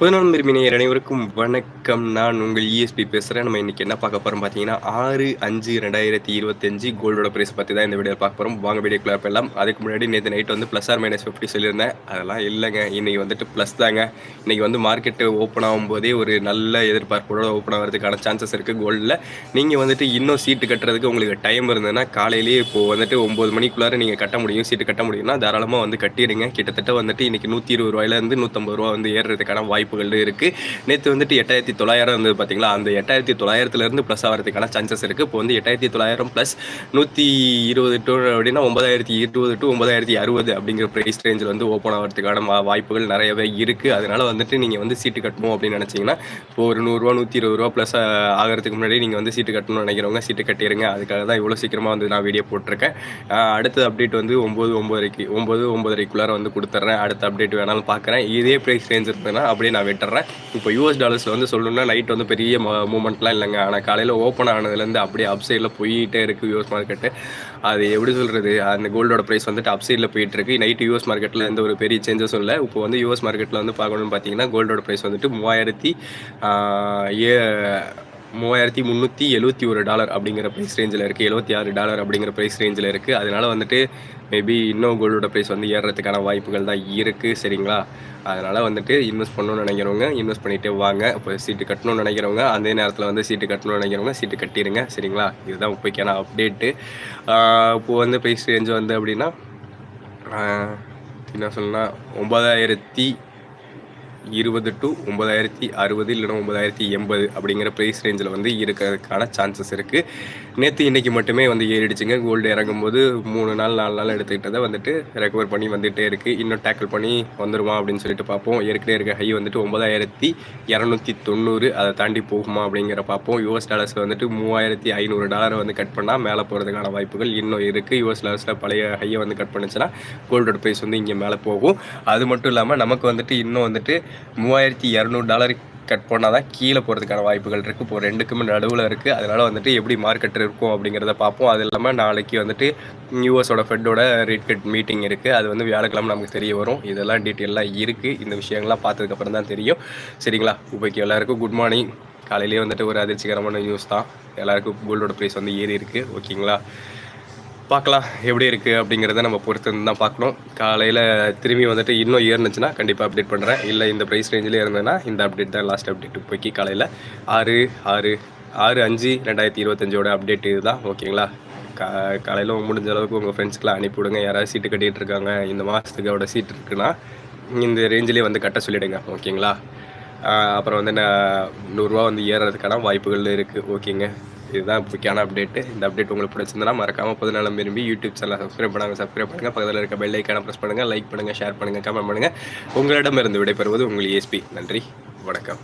பதினொன்று விரும்பினர் அனைவருக்கும் வணக்கம். நான் உங்கள் இஎஸ்பி பேசுகிறேன் நம்ம இன்றைக்கி என்ன பார்க்க போகிறோம் பார்த்தீங்கன்னா ஆறு அஞ்சு ரெண்டாயிரத்தி இருபத்தஞ்சு கோல்டோட ப்ரைஸ் பற்றி தான் இந்த வீடியோ பார்க்க போகிறோம் வாங்க வீடியோக்குள்ள போயிடலாம். அதுக்கு முன்னாடி நேற்று நைட் வந்து ப்ளஸ் ஆர் மைனஸ் ஃபிஃப்டி சொல்லியிருந்தேன். அதெல்லாம் இல்லைங்க. இன்றைக்கி வந்துட்டு ப்ளஸ் தாங்க. இன்றைக்கி வந்து மார்க்கெட்டு ஓப்பன் ஆகும்போதே ஒரு நல்ல எதிர்பார்ப்போட ஓப்பன் ஆகிறதுக்கான சான்சஸ் இருக்குது கோல்டில் நீங்கள் வந்துட்டு இன்னும் சீட்டு கட்டுறதுக்கு உங்களுக்கு டைம் இருந்ததுன்னா காலையிலேயே இப்போது வந்துட்டு ஒம்பது மணிக்குள்ளார நீங்கள் கட்ட முடியும். சீட்டு கட்ட முடியும்னா தாராளமாக வந்து கட்டிடுங்க. கிட்டத்தட்ட வந்துட்டு இன்றைக்கி நூற்றி இருபது ரூபாயிலேருந்து நூற்றம்பது ரூபா வந்து ஏறுறதுக்கான வாய்ப்பு வாய்ப்புகள் இருக்குது நேற்று வந்துட்டு எட்டாயிரத்தி தொள்ளாயிரம் இருந்தது பார்த்தீங்களா அந்த எட்டாயிரத்தி தொள்ளாயிரத்துலேருந்து ப்ளஸ் ஆகிறதுக்கான சான்சஸ் இருக்குது இப்போ வந்து எட்டாயிரத்தி தொள்ளாயிரம் ப்ளஸ் நூற்றி இருபது டு அப்படின்னா ஒன்பதாயிரத்தி இருபது டு ஒன்பதாயிரத்தி அறுபது அப்படிங்கிற ப்ரைஸ் ரேஞ்சில் வந்து ஓப்பன் ஆகிறதுக்கான வாய்ப்புகள் நிறையவே இருக்குது அதனால் வந்துட்டு நீங்கள் வந்து சீட்டு கட்டணும் அப்படின்னு நினச்சிங்கன்னா இப்போ ஒரு நூறுரூவா நூற்றி இருபது ரூபா ப்ளஸ் ஆகிறதுக்கு முன்னாடி நீங்கள் வந்து சீட்டு கட்டணும்னு நினைக்கிறவங்க சீட்டு கட்டிடுங்க அதுக்காக தான் இவ்வளோ சீக்கிரமாக வந்து நான் வீடியோ போட்டிருக்கேன். அடுத்த அப்டேட் வந்து ஒம்பது ஒம்பதரைக்கு ஒம்பது ஒம்பதரைக்குள்ளார வந்து கொடுத்துட்றேன் அடுத்த அப்டேட் வேணாலும் பார்க்குறேன் இதே ப்ரைஸ் ரேஞ்ச் இருக்குதுன்னா அப்படியே நான் விட்டுறேன். இப்போ யூஎஸ் டாலர்ஸில் வந்து சொல்லணும்னா நைட் வந்து பெரிய மூமெண்ட்லாம் இல்லைங்க. ஆனால் காலையில் ஓப்பன் ஆனதுலேருந்து அப்படியே அப்சைடில் போயிட்டே இருக்குது யூஎஸ் மார்க்கெட்டு அது எப்படி சொல்கிறது அந்த கோல்டோட ப்ரைஸ் வந்துட்டு அப்சைடில் போயிட்டு இருக்கு. நைட்டு யூஎஸ் மார்க்கெட்டில் எந்த ஒரு பெரிய சேஞ்சஸும் இல்லை. இப்போ வந்து யூஎஸ் மார்க்கெட்டில் வந்து பார்க்கணும்னு பார்த்தீங்கன்னா கோல்டோட ப்ரைஸ் வந்துட்டு மூவாயிரத்தி ஏ மூவாயிரத்தி முந்நூற்றி எழுபத்தி ஒரு டாலர் அப்படிங்கிற ப்ரைஸ் ரேஞ்சில் இருக்குது எழுபத்தி ஆறு டாலர் அப்படிங்கிற ப்ரைஸ் ரேஞ்சில் இருக்குது அதனால் வந்துட்டு மேபி இன்னும் கோல்டோட ப்ரைஸ் வந்து ஏறுறதுக்கான வாய்ப்புகள் தான் இருக்குது சரிங்களா? அதனால் வந்துட்டு இன்வெஸ்ட் பண்ணணும்னு நினைக்கிறவங்க இன்வெஸ்ட் பண்ணிகிட்டே வாங்க. இப்போ சீட்டு கட்டணும்னு நினைக்கிறவங்க அதே நேரத்தில் வந்து சீட்டு கட்டணும்னு நினைக்கிறவங்க சீட்டு கட்டிடுங்க சரிங்களா? இதுதான் இப்போக்கான அப்டேட்டு இப்போது வந்து ப்ரைஸ் ரேஞ்ச் வந்து அப்படின்னா என்ன சொல்லணும்னா ஒம்பதாயிரத்தி இருபது டு ஒம்பதாயிரத்தி அறுபது இல்லைனா ஒம்பதாயிரத்தி எண்பது அப்படிங்கிற ப்ரைஸ் ரேஞ்சில் வந்து இருக்கிறதுக்கான சான்சஸ் இருக்குது நேற்று இன்றைக்கி மட்டுமே வந்து ஏறிடுச்சுங்க. கோல்டு இறங்கும்போது மூணு நாள் நாலு நாள் எடுத்துக்கிட்டதை வந்துட்டு ரெக்கவர் பண்ணி வந்துகிட்டே இருக்குது இன்னும் டேக்கிள் பண்ணி வந்துடுமா அப்படின்னு சொல்லிட்டு பார்ப்போம். ஏற்கனவே இருக்க ஹை வந்துட்டு ஒன்பதாயிரத்தி இரநூத்தி தொண்ணூறு. அதை தாண்டி போகுமா அப்படிங்கிற பார்ப்போம். யூஎஸ் டாலர்ஸ் வந்துட்டு மூவாயிரத்தி ஐநூறு டாலரை வந்து கட் பண்ணால் மேலே போகிறதுக்கான வாய்ப்புகள் இன்னும் இருக்குது யூஎஸ் டாலர்ஸில் பழைய ஹையை வந்து கட் பண்ணுச்சுன்னா கோல்டோட ப்ரைஸ் வந்து இங்கே மேலே போகும். அது மட்டும் இல்லாமல் நமக்கு வந்துட்டு இன்னும் வந்துட்டு மூவாயிரத்தி இரநூறு டாலர் கட் பண்ணால் தான் கீழே போகிறதுக்கான வாய்ப்புகள் இருக்குது இப்போ ரெண்டுக்குமே நடுவில் இருக்குது அதனால் வந்துட்டு எப்படி மார்க்கெட் இருக்கும் அப்படிங்கிறத பார்ப்போம். அது இல்லாமல் நாளைக்கு வந்துட்டு யூஎஸோட ஃபெட்டோட ரேட் கட் மீட்டிங் இருக்குது அது வந்து வியாழக்கிழமை நமக்கு தெரிய வரும். இதெல்லாம் டீட்டெயிலாக இருக்குது இந்த விஷயங்கள்லாம் பார்த்ததுக்கப்புறம் தான் தெரியும். சரிங்களா? இப்போக்கு எல்லாருக்கும் குட் மார்னிங் காலையிலேயே வந்துட்டு ஒரு அதிர்ச்சிகரமான நியூஸ் தான். எல்லாருக்கும் கோல்டோட ப்ரைஸ் வந்து ஏறி இருக்குது ஓகேங்களா பார்க்கலாம் எப்படி இருக்குது அப்படிங்கிறத நம்ம பொறுத்து தான் பார்க்கணும். காலையில் திரும்பி வந்துட்டு இன்னும் ஏறினுச்சுன்னா கண்டிப்பாக அப்டேட் பண்ணுறேன் இல்லை இந்த ப்ரைஸ் ரேஞ்சிலே இருந்ததுன்னா இந்த அப்டேட் தான் லாஸ்ட் அப்டேட் போய்க்கு காலையில். ஆறு ஆறு ஆறு அஞ்சு ரெண்டாயிரத்தி இருபத்தஞ்சோட அப்டேட் இதுதான். ஓகேங்களா? கா காலையில் முடிஞ்ச அளவுக்கு உங்கள் ஃப்ரெண்ட்ஸ்க்கெலாம் அனுப்பிவிடுங்க யாராவது சீட்டு கட்டிகிட்டு இருக்காங்க இந்த மாதத்துக்கு அவட சீட் இருக்குன்னா இந்த ரேஞ்சிலே வந்து கட்ட சொல்லிவிடுங்க ஓகேங்களா? அப்புறம் வந்து நான் நூறுரூவா வந்து ஏறுறதுக்கான வாய்ப்புகள் இருக்குது ஓகேங்க. இதுதான் இப்போக்கான அப்டேட் இந்த அப்டேட் உங்களுக்கு பிடிச்சிருந்தா மறக்காமல் Pothunalam Virumbi YouTube channel subscribe பண்ணாங்க சப்ஸ்கிரைப் பண்ணுங்கள் பக்கத்தில் இருக்க பெல் ஐக்கான ப்ரெஸ் பண்ணுங்கள் லைக் பண்ணுங்கள் ஷேர் பண்ணுங்கள் கமெண்ட் பண்ணுங்கள் உங்களிடமிருந்து விடைபெறுவது உங்கள் ஏஎஸ்பி நன்றி வணக்கம்.